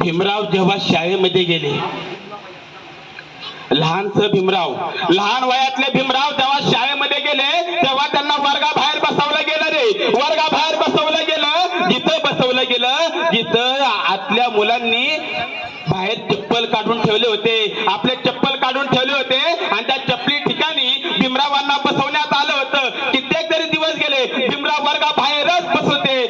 भीमराव जेव्हा शाळेमध्ये गेले लहानस भीमराव लहान वयातले भीमराव जेव्हा शाळेमध्ये गेले तेव्हा त्यांना वर्गाबाहेर बसवलं गेलं रे. वर्गाबाहेर बसवलं गेलं जिथं बसवलं गेलं जिथं आतल्या मुलांनी बाहेर चप्पल काढून ठेवले होते. आपले चप्पल काढून ठेवले होते आणि त्या चप्पली ठिकाणी भीमरावांना बसवण्यात आलं होतं. कित्येक तरी दिवस गेले भीमराव वर्गाबाहेरच बसवते.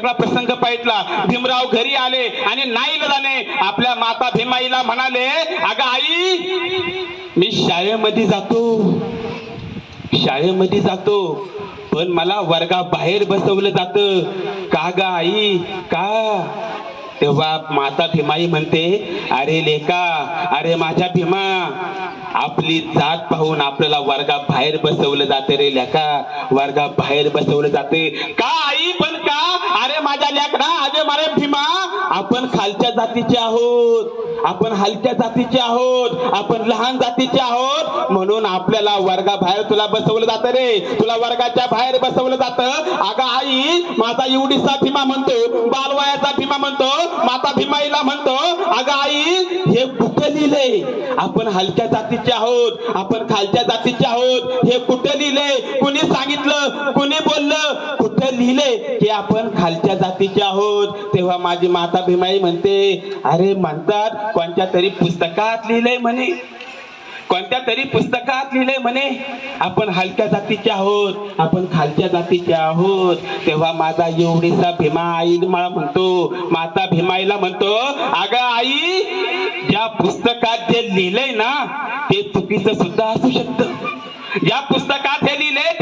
सगळा प्रसंग पाहितला. भीमराव घरी आले आणि नाही जाणे आपल्या माता भीमाईला म्हणाले अगं आई मी शाळेमध्ये जातो. शाळेमध्ये जातो. पण मला वर्गा बाहेर बसवलं जात. का ग आई? का? तेव्हा माता भीमाई म्हणते अरे लेका अरे माझ्या भीमा आपली जात पाहून आपल्याला वर्गा बाहेर बसवलं जाते रे लेका. वर्गा बाहेर बसवलं जाते. का आई पण का? अरे माझ्या लेकरा अरे मारे भीमा आपण खालच्या जातीचे आहोत. आपण हलक्या जातीचे आहोत. आपण लहान जातीचे आहोत. म्हणून आपल्याला वर्गा बाहेर तुला बसवलं जातं रे. तुला वर्गाच्या बाहेर बसवलं जातं. अगं आई माझा एवढीचा भीमा म्हणतो बालवयाचा भीमा म्हणतो माता भीमाईला म्हणतो. अगं आई हे कुठे लिहिलंय आपण हलक्या जातीचे आहोत. आपण खालच्या जातीचे आहोत. हे कुठे लिहिलंय कुणी सांगितलं? कुणी बोललं? कुठं लिहिलंय की आपण खालच्या जातीचे आहोत. तेव्हा माझी माता भीमाई म्हणते अरे म्हणतात कोणत्या तरी पुस्तकात लिहिलंय म्हणे. कोणत्या तरी पुस्तकात लिहिलंय म्हणे आपण हलक्या जातीचे आहोत आपण खालच्या जातीचे आहोत. तेव्हा माझा एवढीसा भीमा आई मला म्हणतो माता भीमाईला म्हणतो अग आई ज्या पुस्तकात जे लिहिलंय ना ते चुकीचं सुद्धा असू शकतं. ज्या पुस्तकात हे लिहिलंय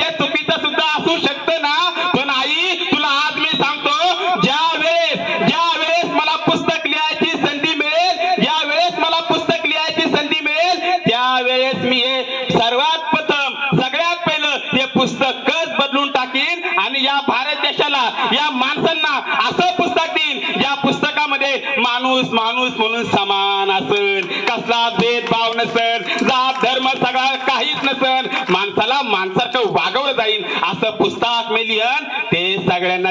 सर्वात प्रथम सगळ्यात पहिलं हे पुस्तकच बदलून टाकीन आणि या भारत देशाला या माणसांना असं पुस्तक देईन ज्या पुस्तकामध्ये माणूस माणूस म्हणून समान असेल कसला भेदभाव नसेल जात धर्म सगळा काहीच नसेल माणसाला माणसाचं वागवलं जाईल असं पुस्तक मी लिहन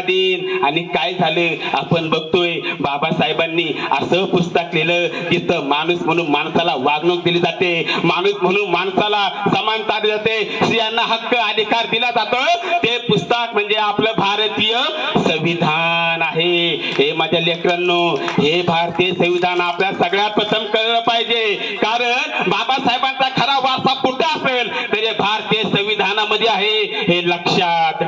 ते सगळ्यांना आणि काय झालं? आपण बघतोय बाबासाहेबांनी असं पुस्तक लिहिलं जिथं माणूस म्हणून माणसाला वागणूक दिली जाते. माणूस म्हणून माणसाला समानता दिली जाते. स्त्रियांना हक्क अधिकार दिला जातो. ते पुस्तक म्हणजे आपलं भारतीय संविधान आहे. हे माझ्या लेकरांनो हे भारतीय संविधान आपल्या सगळ्यात प्रथम कळलं पाहिजे. कारण बाबासाहेबांचा खरा वारसा कुठं असेल? तर हे भारतीय संविधानामध्ये आहे. हे लक्षात